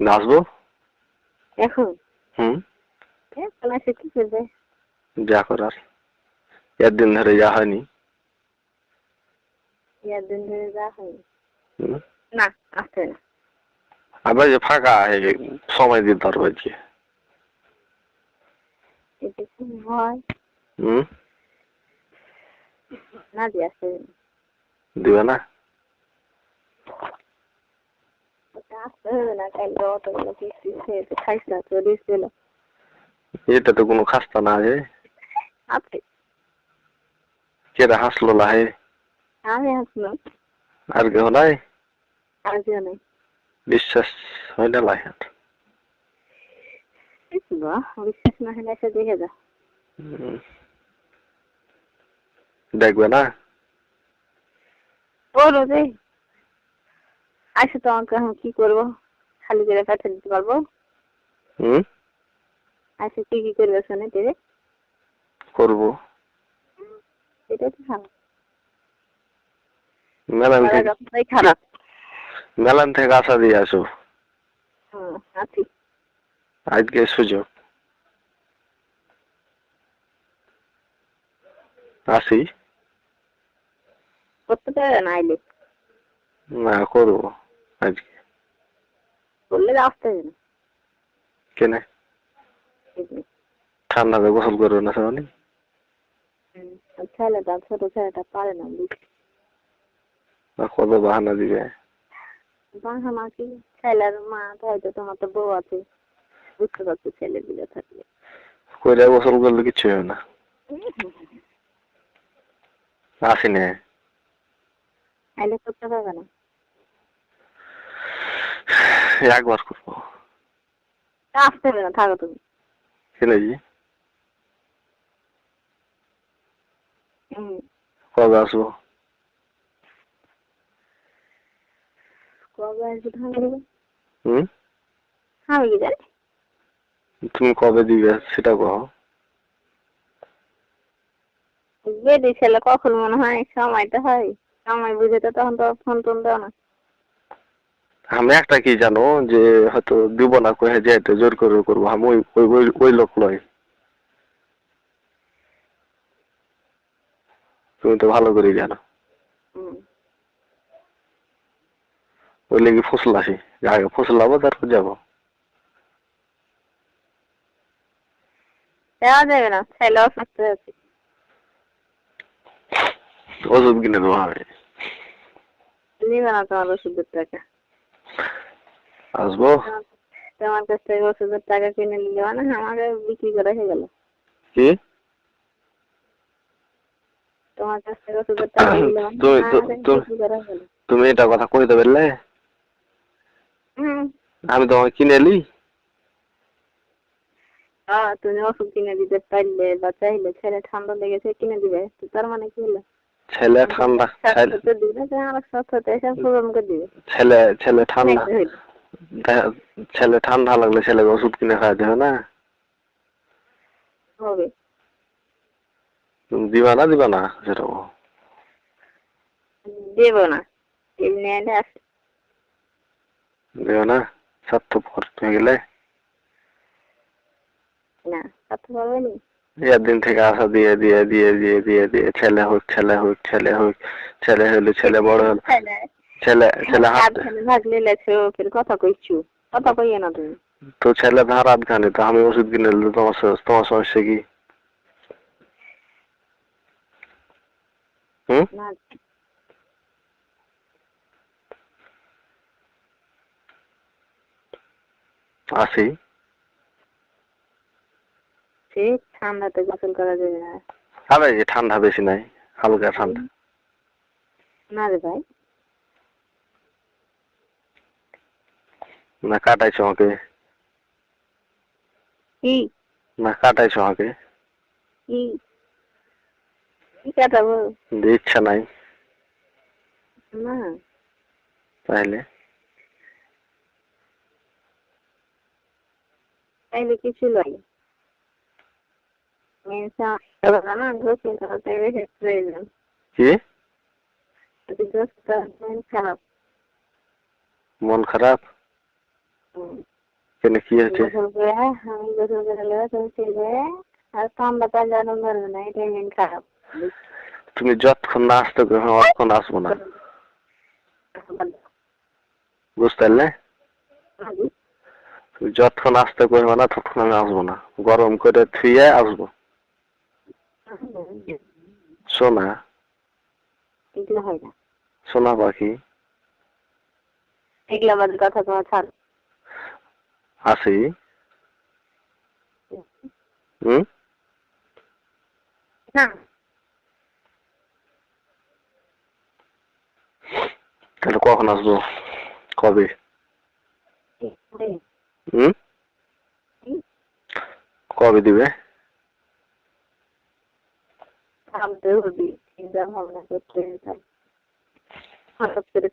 নাচবো এখন? হুম। এখন কি করবে? যা করার। একদিন ধরে যা হয়নি। ইয়ার দিন ধরে যা হয় হুম? না আসছে না। আবার যে ফাঁকা সময় দিতে পারব আজকে। হয়? দিবে না ওটা আসতে হবে না কালকে অতগুলো কিস্তি খেয়েছে খাইস না তো দিয়েছিল এটা তো কোনো খাস্তা না আপনি? কেটা হাসলো লাহে? আমি আসলাম আর কেউ নাই? আর কেউ নেই। বিশ্বাস হয় না লাহে বাহ বিশ্বাস না হলে এসে দেখে যা। দেখবে না? বলো যে আসে তো এখন কি করব? খালি করে পাঠিয়ে দিতে পারব? হুম? আসে কি কি করবে শুনে দেবে করব। এটা তো ভালো। মেলান থেকে খারাপ। মেলান থেকে আশা দিয়ে আসো। হুম আছি আজকে সুযোগ। আসি। করতে পারবে না আইলে? না করব। আজকে। করলে আসতে কেনে। ঠান্ডাতে গোসল করবে না আর ছেলেটা ছোট ছেলেটা পারে না কত বাহানা দিবে? বাহানা কি? ছেলের মা হয়তো তোমার তো বউ আছে। বুঝতে পারছ ছেলে দিলে থাকলে। কইরা গোসল করলে কিচ্ছু হবে না। আসি নে আইলে করতে পারবে না। একবার করব। আসতে হবে না থাকো তুমি। কবে আসব? কবে আসবে ধান দেবে হুম? আমি কি জানি। তুমি কবে দিবে সেটা কও। বেডি ছেলে কখন মনে হয় সময়টা হয়। সময় বুঝে তো তখন তো ফোন টোন দাও না। আমি একটা কি জানো যে হয়তো দিব না কয়ে যেতে জোর করে করব আমি ওই ওই ওই- লোক নয়। তুমি তো ভালো করে জানো। ওই লেগে ফসল আসি আগে ফসলাবো তারপর যাব। দেওয়া যাবে না ছেলে অসুস্থ আছে ওষুধ কিনে দেবো আমি নিবে না তোমার ওষুধের টাকা। আসব তোমার কাছ থেকে ওষুধের টাকা কিনে নিলে মানে আমাকে বিক্রি করে হয়ে গেল কি তোমার কাছ থেকে ওষুধের টাকা নিলে মানে তুমি হয়ে এটা কথা কইতে পারলে আমি তোমাকে কিনে হ্যাঁ, তুমি ওষুধ কিনে দিতে পারলে বা চাইলে ছেলে ঠান্ডা লেগেছে কিনে দিবে তার মানে কি হলো ছেলে ঠান্ডা ছেলে- দিবে আমার স্বাস্থ্যতে এসে দিবে ছেলে ছেলে ঠান্ডা ছেলে ঠান্ডা লাগলে ছেলেকে ওষুধ কিনে খাওয়াতে হবে না? হবে। দিবা না দিবা না সেটা দেব না এমনি দিবা না স্বার্থপর হয়ে গেলে? না একদিন থেকে আশা দিয়ে দিয়ে দিয়ে দিয়ে দিয়ে দিয়ে ছেলে হোক ছেলে হোক ছেলে হোক ছেলে হলে ছেলে বড় হলো ছেলে ছেলে ছেলে হাত ফের কথা কইছু কথা কইয়ে না তুমি। তো ছেলে হাত তো আমি ওষুধ কিনে তোমার তোমার সমস্যা কি? হুম? আসি। সে ঠান্ডাতে গোসল করা যাবে না। আরে ঠান্ডা বেশি নাই হালকা ঠান্ডা। না রে ভাই। না কাটাইছো আমাকে? কি? না কাটাইছো আমাকে? কি? কাটাবো? ইচ্ছা নাই। না। তাহলে তাইলে কিছু লাগে মেনসা না গোসল করাতে বেশি কি? যদি মন খারাপ। কেন কি নেব তুমি আর খারাপ তুমি যতক্ষণ না আসতে পারবে অতক্ষণ আসব না বুঝতে পারলে তুমি যতক্ষণ আসতে পারবে না ততক্ষণ আমি আসব না গরম করে থুয়ে আসব সোনা সোনা পাখি এগুলো আমাদের কথা তোমার ছাড় হুম? তাহলে কখন আসব? কবে? হুম? কবে দিবে? ভাবতে হবে চিন্তা ভাবনা করতে হঠাৎ করে